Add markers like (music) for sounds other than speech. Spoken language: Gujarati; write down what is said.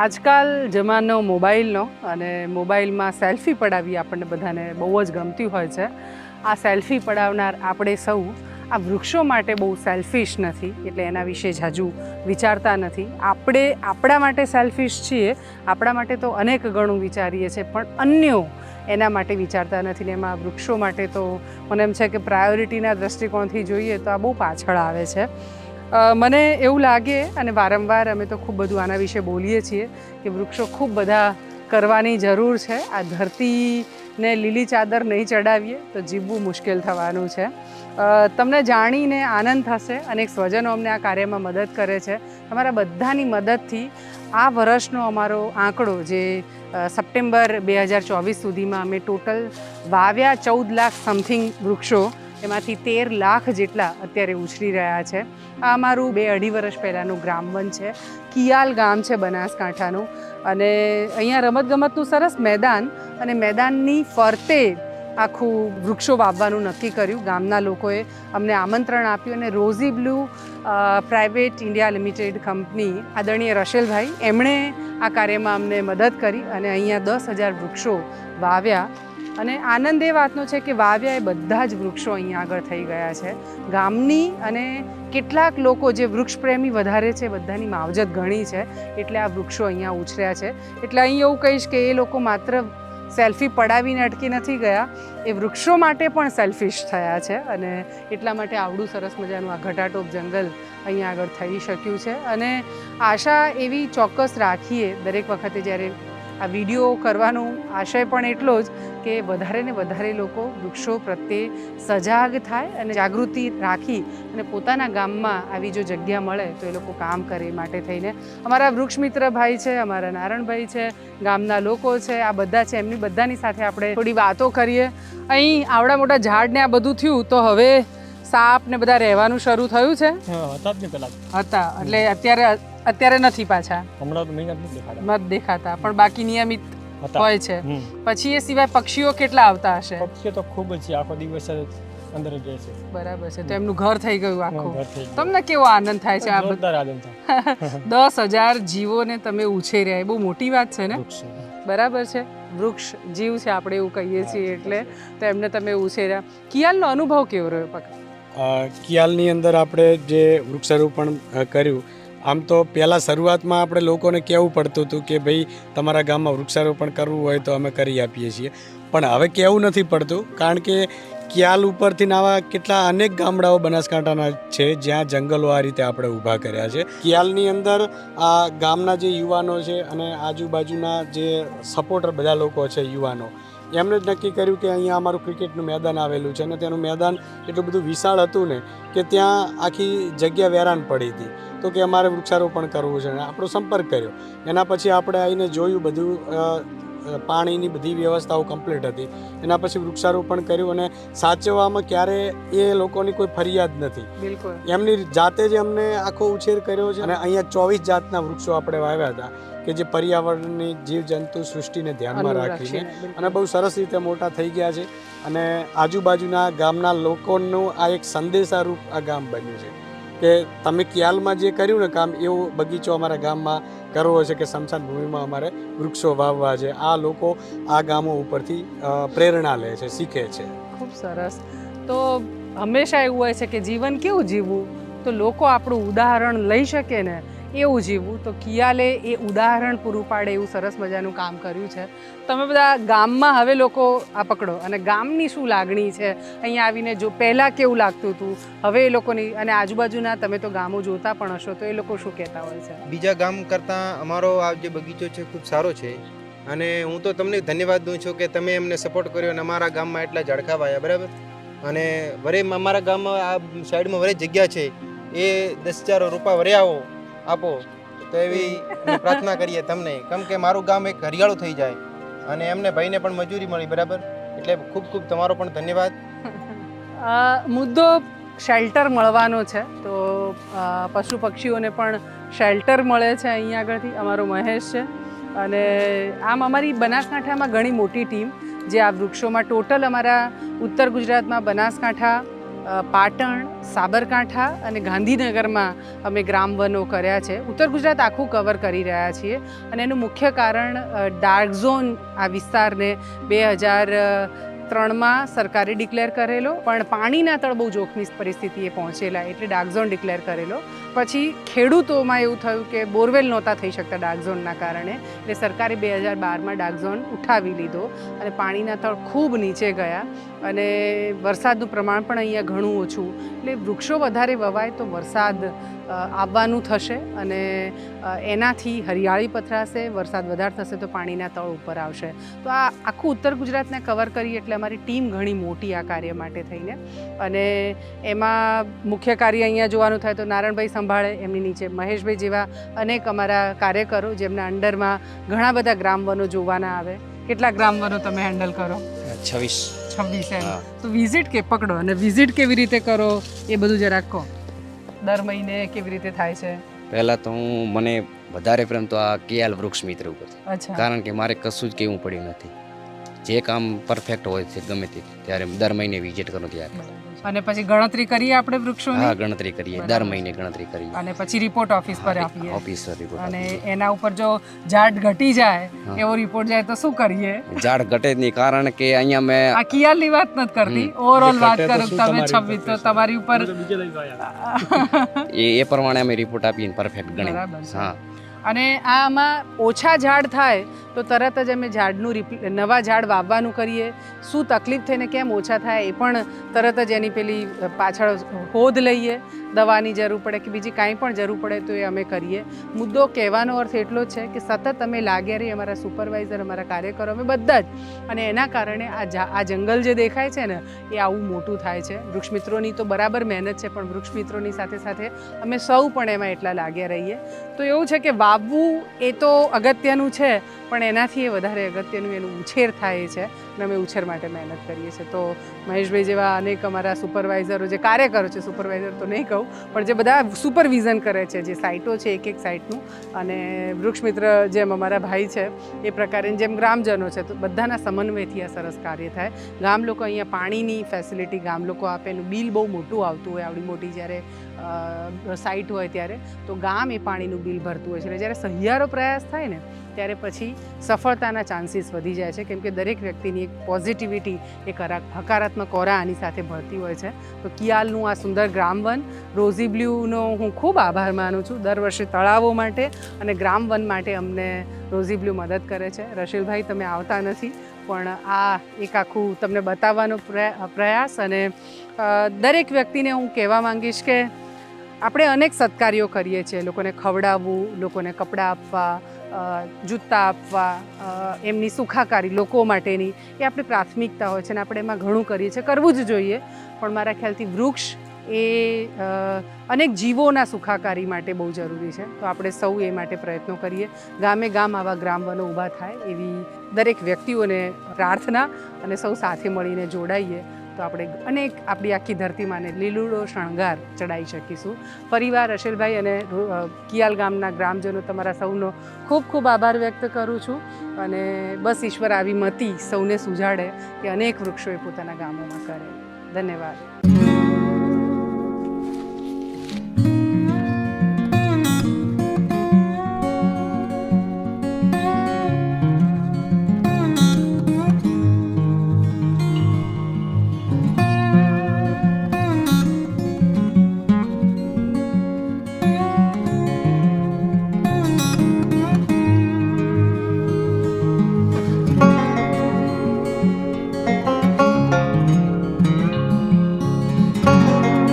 આજકાલ જમાનો મોબાઈલનો અને મોબાઈલમાં સેલ્ફી પડાવી આપણને બધાને બહુ જ ગમતી હોય છે. આ સેલ્ફી પડાવનાર આપણે સૌ આ વૃક્ષો માટે બહુ સેલ્ફિશ નથી, એટલે એના વિશે જ હજુ વિચારતા નથી. આપણે આપણા માટે સેલ્ફિશ છીએ, આપણા માટે તો અનેક ગણું વિચારીએ છીએ, પણ અન્યો એના માટે વિચારતા નથી ને એમાં વૃક્ષો માટે તો મને એમ છે કે પ્રાયોરિટીના દૃષ્ટિકોણથી જોઈએ તો આ બહુ પાછળ આવે છે. મને એવું લાગે અને વારંવાર અમે તો ખૂબ બધું આના વિશે બોલીએ છીએ કે વૃક્ષો ખૂબ બધા કરવાની જરૂર છે. આ ધરતીને લીલી ચાદર નહીં ચડાવીએ તો જીવવું મુશ્કેલ થવાનું છે. તમને જાણીને આનંદ થશે અનેક સ્વજનો અમને આ કાર્યમાં મદદ કરે છે. તમારા બધાની મદદથી આ વર્ષનો અમારો આંકડો જે સપ્ટેમ્બર બે હજાર ચોવીસ સુધીમાં અમે ટોટલ વાવ્યા ચૌદ લાખ સમથિંગ વૃક્ષો એમાંથી તેર લાખ જેટલા અત્યારે ઉછરી રહ્યા છે. આ મારું બે અઢી વર્ષ પહેલાંનું ગ્રામવન છે. કિયાલ ગામ છે બનાસકાંઠાનું. અને અહીંયા રમતગમતનું સરસ મેદાન અને મેદાનની ફરતે આખું વૃક્ષો વાવવાનું નક્કી કર્યું. ગામના લોકોએ અમને આમંત્રણ આપ્યું અને Rosy Blue private India limited company આદરણીય રશેલભાઈ, એમણે આ કાર્યમાં અમને મદદ કરી અને અહીંયા દસ હજાર વૃક્ષો વાવ્યા. અને આનંદ એ વાતનો છે કે વાવ્યા એ બધા જ વૃક્ષો અહીંયા આગળ થઈ ગયા છે. ગામની અને કેટલાક લોકો જે વૃક્ષ પ્રેમી વધારે છે, બધાની માવજત ઘણી છે, એટલે આ વૃક્ષો અહીંયા ઉછર્યા છે. એટલે અહીં એવું કહીશ કે એ લોકો માત્ર સેલ્ફી પડાવીને અટકી નથી ગયા, એ વૃક્ષો માટે પણ સેલ્ફિશ થયા છે અને એટલા માટે આવડું સરસ મજાનું આ ઘટાટોપ જંગલ અહીંયા આગળ થઈ શક્યું છે. અને આશા એવી ચોક્કસ રાખીએ, દરેક વખતે જ્યારે આ વીડિયો કરવાનો આશય પણ એટલો જ કે વધારે ને વધારે લોકો વૃક્ષો પ્રત્યે સજાગ થાય અને જાગૃતિ રાખી અને પોતાના ગામમાં આવી જો જગ્યા મળે તો એ લોકો કામ કરે માટે થઈને. અમારા વૃક્ષ મિત્ર ભાઈ છે અમારા નારણભાઈ છે ગામના લોકો છે આ બધા છે. એમની બધાની સાથે આપણે થોડી વાતો કરીએ. અહીં આવડા મોટા ઝાડને આ બધું થયું તો હવે સાપ ને બધા રહેવાનું શરૂ થયું છે? હતા એટલે અત્યારે અત્યારે નથી પાછા. હમણાં નથી દેખાતા મત દેખાતા પણ બાકી નિયમિત હોય છે. પછી એ સિવાય પક્ષીઓ કેટલા આવતા હશે? પક્ષીઓ તો ખૂબ જ છે. આખો દિવસ અંદર જ રહે છે. બરાબર છે. તો એમનું ઘર થઈ ગયું આખું. તમને કેવો આનંદ થાય છે આ બધા આનંદ થાય. (laughs) દસ હજાર જીવોને તમે ઉછેર્યા. એ બહુ મોટી વાત છે ને? બરાબર છે. વૃક્ષ જીવ છે આપણે એવું કહીએ છીએ એટલે તો એમને તમે ઉછેર્યા. કિયાલનો અનુભવ કેવો રહ્યો પક કિયાલની અંદર આપણે જે વૃક્ષારોપણ કર્યું આમ તો પહેલાં શરૂઆતમાં આપણે લોકોને કહેવું પડતું હતું કે ભાઈ, તમારા ગામમાં વૃક્ષારોપણ કરવું હોય તો અમે કરી આપીએ છીએ. પણ હવે કહેવું નથી પડતું, કારણ કે કિયાલ ઉપરથી આવા કેટલા અનેક ગામડાઓ બનાસકાંઠાના છે, જ્યાં જંગલો આ રીતે આપણે ઊભા કર્યા છે. કિયાલની અંદર આ ગામના જે યુવાનો છે અને આજુબાજુના જે સપોર્ટર બધા લોકો છે, યુવાનો એમણે જ નક્કી કર્યું કે અહીંયા અમારું ક્રિકેટનું મેદાન આવેલું છે અને તેનું મેદાન એટલું બધું વિશાળ હતું ને કે ત્યાં આખી જગ્યા વેરાન પડી હતી. તો કે અમારે વૃક્ષારોપણ કરવું છે. અને આપણો સંપર્ક કર્યો. એના પછી આપણે આવીને જોયું બધું પાણીની બધી વ્યવસ્થાઓ કમ્પ્લીટ હતી. એના પછી વૃક્ષારોપણ કર્યું અને સાચવવામાં ક્યારે એ લોકોની કોઈ ફરિયાદ નથી. બિલકુલ. એમની જાતે જ એમને આખો ઉછેર કર્યો છે અને અહીંયા ચોવીસ જાતના વૃક્ષો આપણે વાવ્યા હતા કે જે પર્યાવરણની જીવજંતુ સૃષ્ટિને ધ્યાનમાં રાખીને અને બહુ સરસ રીતે મોટા થઈ ગયા છે અને આજુબાજુના ગામના લોકોનું આ એક સંદેશારૂપ આ ગામ બન્યું છે. કે તમે કિયાલમાં જે કર્યું ને કામ, એવો બગીચો અમારા ગામમાં કરવો છે કે સ્મશાન ભૂમિમાં અમારે વૃક્ષો વાવવા છે. આ લોકો આ ગામો ઉપરથી પ્રેરણા લે છે, શીખે છે. ખૂબ સરસ. તો હંમેશા એવું હોય છે કે જીવન કેવું જીવવું? તો લોકો આપણું ઉદાહરણ લઈ શકે ને એવું જીવવું. તો કિયાલે એ ઉદાહરણ પૂરું પાડે એવું સરસ મજાનું કામ કર્યું છે. તમે બધા ગામમાં હવે લોકો આ પકડો. અને ગામની શું લાગણી છે? અહીંયા આવીને જો પહેલાં કેવું લાગતું હતું? હવે એ લોકોની અને આજુબાજુના તમે તો ગામો જોતા પણ હશો, તો એ લોકો શું કહેતા હોય છે? બીજા ગામ કરતાં અમારો આ જે બગીચો છે ખૂબ સારો છે. અને હું તો તમને ધન્યવાદ દઉં છું કે તમે એમને સપોર્ટ કર્યો અને અમારા ગામમાં એટલા ઝાડખા વાયા, બરાબર? અને વરે અમારા ગામમાં આ સાઈડમાં વરે જગ્યા છે. એ દસ હજાર રૂપા વરે આવો. આપો. તો એવી પ્રાર્થના કરીએ તમને. કેમ કે મારું ગામ એક હરિયાળું થઈ જાય. અને એમને ભાઈને પણ મજૂરી મળી, બરાબર? એટલે ખૂબ ખૂબ તમારો પણ ધન્યવાદ. મુદ્દો શેલ્ટર મળવાનો છે. તો પશુ પક્ષીઓને પણ શેલ્ટર મળે છે અહીંયા આગળથી. અમારો મહેશ છે. અને આમ અમારી બનાસકાંઠામાં ઘણી મોટી ટીમ જે આ વૃક્ષોમાં ટોટલ અમારા ઉત્તર ગુજરાતમાં બનાસકાંઠા પાટણ, સાબરકાંઠા અને ગાંધીનગરમાં અમે ગ્રામ વનો કર્યા છે. ઉત્તર ગુજરાત આખું કવર કરી રહ્યા છીએ અને એનું મુખ્ય કારણ ડાર્ક ઝોન આ વિસ્તારને બે હજાર ત્રણમાં સરકારે ડિક્લેર કરેલો, પણ પાણીના તળ બહુ જોખમી પરિસ્થિતિએ પહોંચેલા, એટલે ડાર્ક ઝોન ડિક્લેર કરેલો. પછી ખેડૂતોમાં એવું થયું કે બોરવેલ નહોતા થઈ શકતા ડાર્ક ઝોનના કારણે, એટલે સરકારે બે હજાર બારમાં ડાર્ક ઝોન ઉઠાવી લીધો અને પાણીના તળ ખૂબ નીચે ગયા અને વરસાદનું પ્રમાણ પણ અહીંયા ઘણું ઓછું. એટલે વૃક્ષો વધારે વવાય તો વરસાદ આવવાનું થશે અને એનાથી હરિયાળી પથરાશે વરસાદ વધારે થશે તો પાણીના તળ ઉપર આવશે. તો આ આખું ઉત્તર ગુજરાતને કવર કરી એટલે અમારી ટીમ ઘણી મોટી આ કાર્ય માટે થઈને. અને એમાં મુખ્ય કાર્ય અહીંયા જોવાનું થાય તો નારાયણભાઈ સંભાળે એમની નીચે મહેશભાઈ જેવા અનેક અમારા કાર્યકરો જેમના અંડરમાં ઘણા બધા ગ્રામવનો જોવાના આવે. કેટલા ગ્રામવનો તમે હેન્ડલ કરો? છવ્વીસ. છવ્વીસ એમ. તો વિઝિટ કે પકડો અને વિઝિટ કેવી રીતે કરો એ બધું જરાક કહો. દર મહિને કેવી રીતે થાય છે? પહેલાં તો હું મને વધારે પ્રેમ તો આ કેએલ વૃક્ષ મિત્ર ઉપર કારણ કે મારે કશું જ કેવું પડ્યું નથી. જે કામ પરફેક્ટ હોય છે ગમે તે ત્યારે દર મહિને વિઝિટ કરું ત્યારે. અને પછી ગણતરી કરીએ આપણે હા ગણતરી કરીએ. દર મહિને ગણતરી કરીએ. અને પછી રિપોર્ટ ઓફિસ પર આપીએ ઓફિસર રિપોર્ટ અને એના ઉપર જો ઝાડ ઘટી જાય એવો રિપોર્ટ જાય તો શું કરીએ? ઝાડ ઘટે જ નહીં કારણ કે અહીંયા મેં આ કિયાલની વાત નથી કરતી. ઓવરઓલ વાત કરું તમે તમારી ઉપર છવ્વીસ તો તમારી ઉપર (laughs) એ એ પ્રમાણે અમે રિપોર્ટ આપીને પરફેક્ટ ગણી બરાબર હા. અને આમાં ઓછા ઝાડ થાય તો તરત જ અમે ઝાડનું નવા ઝાડ વાવવાનું કરીએ. શું તકલીફ થઈને કેમ ઓછા થાય એ પણ તરત જ એની પેલી પાછળ હોદ લઈએ. દવાની જરૂર પડે કે બીજી કાંઈ પણ જરૂર પડે તો એ અમે કરીએ. મુદ્દો કહેવાનો અર્થ એટલો છે કે સતત અમે લાગ્યા રહીએ, અમારા સુપરવાઇઝર અમારા કાર્યકરો, અમે બધા જ. અને એના કારણે આ આ જંગલ જે દેખાય છે ને, એ આવું મોટું થાય છે. વૃક્ષમિત્રોની તો બરાબર મહેનત છે, પણ વૃક્ષમિત્રોની સાથે સાથે અમે સૌ પણ એમાં એટલા લાગ્યા રહીએ. તો એવું છે કે વાવવું એ તો અગત્યનું છે પણ એનાથી એ વધારે અગત્યનું એનું ઉછેર થાય છે અને અમે ઉછેર માટે મહેનત કરીએ છીએ. તો મહેશભાઈ જેવા અનેક અમારા સુપરવાઇઝરો જે કાર્યકરો છે સુપરવાઇઝર તો નહીં કહું, પણ જે બધા સુપરવિઝન કરે છે, જે સાઇટો છે, એક એક સાઇટનું. અને વૃક્ષ મિત્ર જેમ અમારા ભાઈ છે, એ પ્રકારે જેમ ગ્રામજનો છે, તો બધાના સમન્વયથી આ સરસ કાર્ય થાય. ગામ લોકો અહીંયા પાણીની ફેસિલિટી ગામ લોકો આપે, એનું બિલ બહુ મોટું આવતું હોય, આવડી મોટી જ્યારે સાઇટ હોય ત્યારે, તો ગામ એ પાણીનું બિલ ભરતું હોય છે. એટલે જ્યારે સહિયારો પ્રયાસ થાય ને, ત્યારે પછી સફળતાના ચાન્સીસ વધી જાય છે. કેમ કે દરેક વ્યક્તિની એક પોઝિટિવિટી, એક હકારાત્મક ઓરા આની સાથે ભરતી હોય છે. તો કિયાલનું આ સુંદર ગ્રામવન રોઝી બ્લ્યુનો હું ખૂબ આભાર માનું છું. દર વર્ષે તળાવો માટે અને ગ્રામવન માટે અમને રોઝી બ્લ્યુ મદદ કરે છે. રશીલભાઈ, તમે આવતા નથી, પણ આ એક આખું તમને બતાવવાનો પ્રયા- પ્રયાસ અને દરેક વ્યક્તિને હું કહેવા માંગીશ કે આપણે અનેક સત્કાર્યો કરીએ છીએ. લોકોને ખવડાવવું, લોકોને કપડાં આપવા જૂતા આપવા એમની સુખાકારી લોકો માટેની એ આપણી પ્રાથમિકતા હોય છે અને આપણે એમાં ઘણું કરીએ છીએ. કરવું જ જોઈએ. પણ મારા ખ્યાલથી વૃક્ષ એ અનેક જીવોના સુખાકારી માટે બહુ જરૂરી છે. તો આપણે સૌ એ માટે પ્રયત્નો કરીએ. ગામે ગામ આવા ગ્રામવનો ઊભા થાય એવી દરેક વ્યક્તિઓને પ્રાર્થના અને સૌ સાથે મળીને જોડાઈએ. તો આપણે અનેક આપણી આખી ધરતીમાંને લીલુડો શણગાર ચડાવી શકીશું. ફરીવાર અશિલભાઈ અને કિયાલ ગામના ગ્રામજનો તમારા સૌનો ખૂબ ખૂબ આભાર વ્યક્ત કરું છું. અને બસ ઈશ્વર આવી મતી સૌને સુજાડે કે અનેક વૃક્ષો એ પોતાના ગામોમાં કરે. ધન્યવાદ.